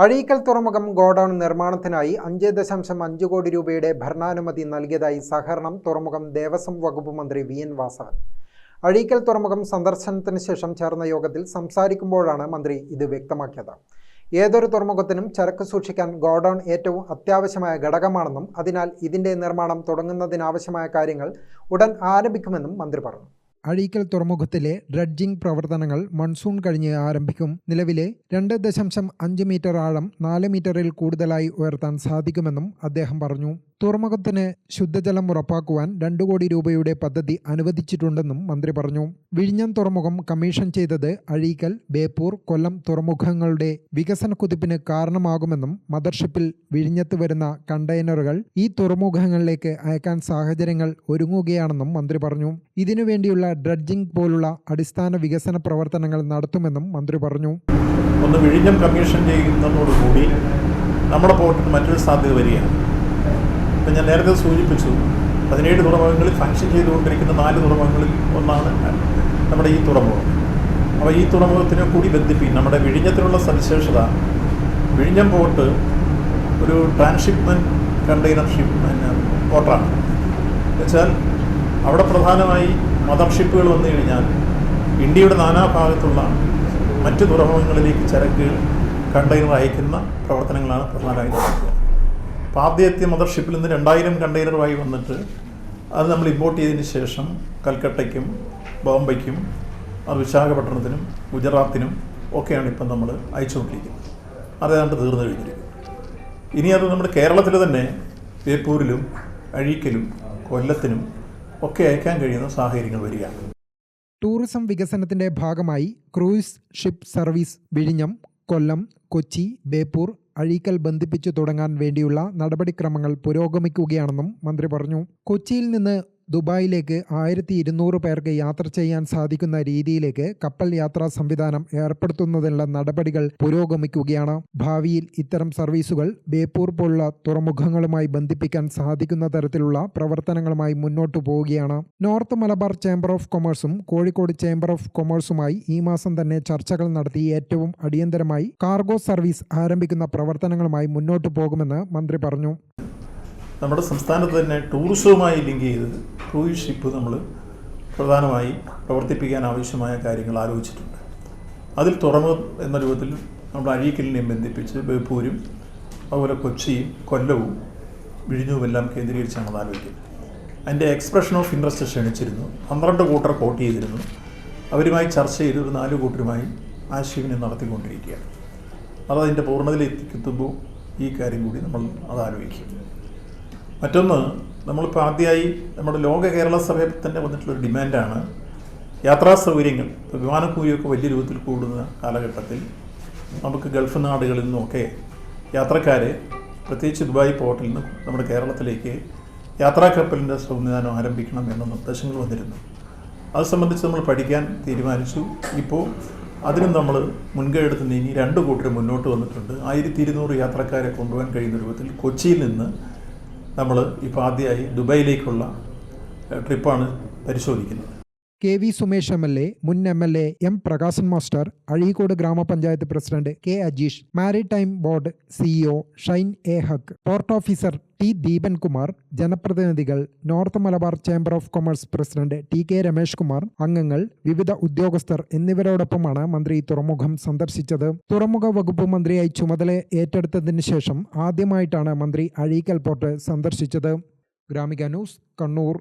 അഴീക്കൽ തുറമുഖം ഗോഡൗൺ നിർമ്മാണത്തിനായി അഞ്ച് ദശാംശം അഞ്ച് കോടി രൂപയുടെ ഭരണാനുമതി നൽകിയതായി സഹകരണം തുറമുഖം ദേവസ്വം വകുപ്പ് മന്ത്രി വി എൻ വാസവൻ. അഴീക്കൽ തുറമുഖം സന്ദർശനത്തിന് ശേഷം ചേർന്ന യോഗത്തിൽ സംസാരിക്കുമ്പോഴാണ് മന്ത്രി ഇത് വ്യക്തമാക്കിയത്. ഏതൊരു തുറമുഖത്തിനും ചരക്ക് സൂക്ഷിക്കാൻ ഗോഡൗൺ ഏറ്റവും അത്യാവശ്യമായ ഘടകമാണെന്നും അതിനാൽ ഇതിന്റെ നിർമ്മാണം തുടങ്ങുന്നതിനാവശ്യമായ കാര്യങ്ങൾ ഉടൻ ആരംഭിക്കുമെന്നും മന്ത്രി പറഞ്ഞു. അഴീക്കൽ തുറമുഖത്തിലെ ഡ്രഡ്ജിംഗ് പ്രവർത്തനങ്ങൾ മൺസൂൺ കഴിഞ്ഞ് ആരംഭിക്കും. നിലവിലെ രണ്ട് ദശാംശം അഞ്ച് മീറ്റർ ആഴം നാല് മീറ്ററിൽ കൂടുതലായി ഉയർത്താൻ സാധിക്കുമെന്നും അദ്ദേഹം പറഞ്ഞു. തുറമുഖത്തിന് ശുദ്ധജലം ഉറപ്പാക്കുവാൻ രണ്ടു കോടി രൂപയുടെ പദ്ധതി അനുവദിച്ചിട്ടുണ്ടെന്നും മന്ത്രി പറഞ്ഞു. വിഴിഞ്ഞം തുറമുഖം കമ്മീഷൻ ചെയ്തത് അഴീക്കൽ ബേപ്പൂർ കൊല്ലം തുറമുഖങ്ങളുടെ വികസന കുതിപ്പിന് കാരണമാകുമെന്നും മദർഷിപ്പിൽ വിഴിഞ്ഞത്ത് വരുന്ന കണ്ടെയ്നറുകൾ ഈ തുറമുഖങ്ങളിലേക്ക് അയക്കാൻ സാഹചര്യങ്ങൾ ഒരുങ്ങുകയാണെന്നും മന്ത്രി പറഞ്ഞു. ഇതിനുവേണ്ടിയുള്ള ഡ്രഡ്ജിംഗ് പോലുള്ള അടിസ്ഥാന വികസന പ്രവർത്തനങ്ങൾ നടത്തുമെന്നും മന്ത്രി പറഞ്ഞു. ഒന്ന് വിഴിഞ്ഞം കമ്മീഷൻ ചെയ്യുന്നതോടുകൂടി നമ്മുടെ പോർട്ടിന് മറ്റൊരു സാധ്യത വരികയാണ്. ഇപ്പം ഞാൻ നേരത്തെ സൂചിപ്പിച്ചു പതിനേഴ് തുറമുഖങ്ങളിൽ ഫങ്ഷൻ ചെയ്തുകൊണ്ടിരിക്കുന്ന നാല് തുറമുഖങ്ങളിൽ ഒന്നാണ് നമ്മുടെ ഈ തുറമുഖം. അപ്പോൾ ഈ തുറമുഖത്തിനെ കൂടി ബന്ധിപ്പിക്കും നമ്മുടെ വിഴിഞ്ഞത്തിനുള്ള സവിശേഷത വിഴിഞ്ഞം പോർട്ട് ഒരു ട്രാൻസ്ഷിപ്മെന്റ് കണ്ടെയ്നർ ഷിപ്പ് പോർട്ടാണ് വെച്ചാൽ അവിടെ പ്രധാനമായി മദർഷിപ്പുകൾ വന്നു കഴിഞ്ഞാൽ ഇന്ത്യയുടെ നാനാഭാഗത്തുള്ള മറ്റ് തുറമുഖങ്ങളിലേക്ക് ചരക്കുകൾ കണ്ടെയ്നർ അയക്കുന്ന പ്രവർത്തനങ്ങളാണ് പ്രധാനമായും നടക്കുക. അപ്പോൾ ആദ്യത്തെ മദർഷിപ്പിൽ നിന്ന് രണ്ടായിരം കണ്ടെയ്നറുമായി വന്നിട്ട് അത് നമ്മൾ ഇമ്പോർട്ട് ചെയ്തതിന് ശേഷം കൽക്കട്ടയ്ക്കും ബോംബെക്കും അത് വിശാഖപട്ടണത്തിനും ഗുജറാത്തിനും ഒക്കെയാണ് ഇപ്പം നമ്മൾ അയച്ചുകൊണ്ടിരിക്കുന്നത്. അതേതാണ്ട് തീർന്നു കഴിഞ്ഞിരിക്കും ഇനി അത് നമ്മുടെ കേരളത്തിൽ തന്നെ ബേപ്പൂരിലും അഴീക്കലും കൊല്ലത്തിനും ഒക്കെ അയക്കാൻ കഴിയുന്ന സാഹചര്യങ്ങൾ വരികയാണ് ടൂറിസം വികസനത്തിന്റെ ഭാഗമായി ക്രൂയിസ് ഷിപ്പ് സർവീസ് വിഴിഞ്ഞം കൊല്ലം കൊച്ചി ബേപ്പൂർ അഴീക്കൽ ബന്ധിപ്പിച്ചു തുടങ്ങാൻ വേണ്ടിയുള്ള നടപടിക്രമങ്ങൾ പുരോഗമിക്കുകയാണെന്നും മന്ത്രി പറഞ്ഞു. കൊച്ചിയിൽ നിന്ന് ദുബായിലേക്ക് ആയിരത്തി ഇരുന്നൂറ് പേർക്ക് യാത്ര ചെയ്യാൻ സാധിക്കുന്ന രീതിയിലേക്ക് കപ്പൽ യാത്രാ സംവിധാനം ഏർപ്പെടുത്തുന്നതിനുള്ള നടപടികൾ പുരോഗമിക്കുകയാണ്. ഭാവിയിൽ ഇത്തരം സർവീസുകൾ ബേപ്പൂർ പോലുള്ള തുറമുഖങ്ങളുമായി ബന്ധിപ്പിക്കാൻ സാധിക്കുന്ന തരത്തിലുള്ള പ്രവർത്തനങ്ങളുമായി മുന്നോട്ടു പോവുകയാണ്. നോർത്ത് മലബാർ ചേംബർ ഓഫ് കൊമേഴ്സും കോഴിക്കോട് ചേംബർ ഓഫ് കൊമേഴ്സുമായി ഈ മാസം തന്നെ ചർച്ചകൾ നടത്തി ഏറ്റവും അടിയന്തരമായി കാർഗോ സർവീസ് ആരംഭിക്കുന്ന പ്രവർത്തനങ്ങളുമായി മുന്നോട്ട് പോകുമെന്ന് മന്ത്രി പറഞ്ഞു. നമ്മുടെ സംസ്ഥാനത്ത് തന്നെ ടൂറിസവുമായി ലിങ്ക് ചെയ്ത് ക്രൂയിസ് ഷിപ്പ് നമ്മൾ പ്രധാനമായി പ്രവർത്തിപ്പിക്കാൻ ആവശ്യമായ കാര്യങ്ങൾ ആലോചിച്ചിട്ടുണ്ട്. അതിൽ തുറമുഖം എന്ന രൂപത്തിൽ നമ്മൾ അഴീക്കലിനെയും ബന്ധിപ്പിച്ച് ബേപ്പൂരും അതുപോലെ കൊച്ചിയും കൊല്ലവും വിഴിഞ്ഞുമെല്ലാം കേന്ദ്രീകരിച്ചാണ് അത് ആലോചിക്കുന്നത് അതിന്റെ എക്സ്പ്രഷൻ ഓഫ് ഇൻട്രസ്റ്റ് ക്ഷണിച്ചിരുന്നു. പന്ത്രണ്ട് കൂട്ടർ കോട്ട് ചെയ്തിരുന്നു. അവരുമായി ചർച്ച ചെയ്ത് ഒരു നാല് കൂട്ടരുമായി ആശയവിനിമയം നടത്തിക്കൊണ്ടിരിക്കുകയാണ്. അത് അതിന്റെ പൂർണതയിലെത്തിക്കെത്തുമ്പോൾ ഈ കാര്യം കൂടി നമ്മൾ അത് ആലോചിക്കും. മറ്റൊന്ന് നമ്മളിപ്പോൾ ആദ്യമായി നമ്മുടെ ലോക കേരള സഭയിൽ തന്നെ വന്നിട്ടുള്ളൊരു ഡിമാൻഡാണ് യാത്രാ സൗകര്യങ്ങൾ വിമാനക്കൂലിയൊക്കെ വലിയ രൂപത്തിൽ കൂടുന്ന കാലഘട്ടത്തിൽ നമുക്ക് ഗൾഫ് നാടുകളിൽ നിന്നൊക്കെ യാത്രക്കാരെ പ്രത്യേകിച്ച് ദുബായ് പോർട്ടിൽ നിന്ന് നമ്മുടെ കേരളത്തിലേക്ക് യാത്രാ കപ്പലിന്റെ സംവിധാനം ആരംഭിക്കണം എന്ന നിർദ്ദേശങ്ങൾ വന്നിരുന്നു. അത് സംബന്ധിച്ച് നമ്മൾ പഠിക്കാൻ തീരുമാനിച്ചു. ഇപ്പോൾ അതിനും നമ്മൾ മുൻകൈ എടുത്ത് നീങ്ങി രണ്ട് കൂട്ടർ മുന്നോട്ട് വന്നിട്ടുണ്ട്. ആയിരത്തി ഇരുന്നൂറ് യാത്രക്കാരെ കൊണ്ടുപോകാൻ കഴിയുന്ന രൂപത്തിൽ കൊച്ചിയിൽ നിന്ന് നമ്മൾ ഇപ്പോൾ ആദ്യമായി ദുബായിലേക്കുള്ള ട്രിപ്പാണ് പരിശോധിക്കുന്നത്. K V Sumesh M L A മുൻ M L A M Prakashan master Azhikode ഗ്രാമപഞ്ചായത്ത് president K Ajeesh maritime board CEO Shine A Haq port officer T Deepan Kumar ജനപ്രതിനിധികൾ north Malabar chamber of commerce president T K Ramesh Kumar അംഗങ്ങൾ വിവിധ ഉദ്യോഗസ്ഥർ എന്നിവരോടൊപ്പമാണ് മന്ത്രി തുറമുഖം സന്ദർശിച്ചത്. തുറമുഖ വകുപ്പ് മന്ത്രിയായി ചുമതല ഏറ്റെടുത്തതിന് ശേഷം ആദ്യമായിട്ടാണ് മന്ത്രി അഴീക്കൽ പോർട്ട് സന്ദർശിച്ചത്. ഗ്രാമിക ന്യൂസ് കണ്ണൂർ.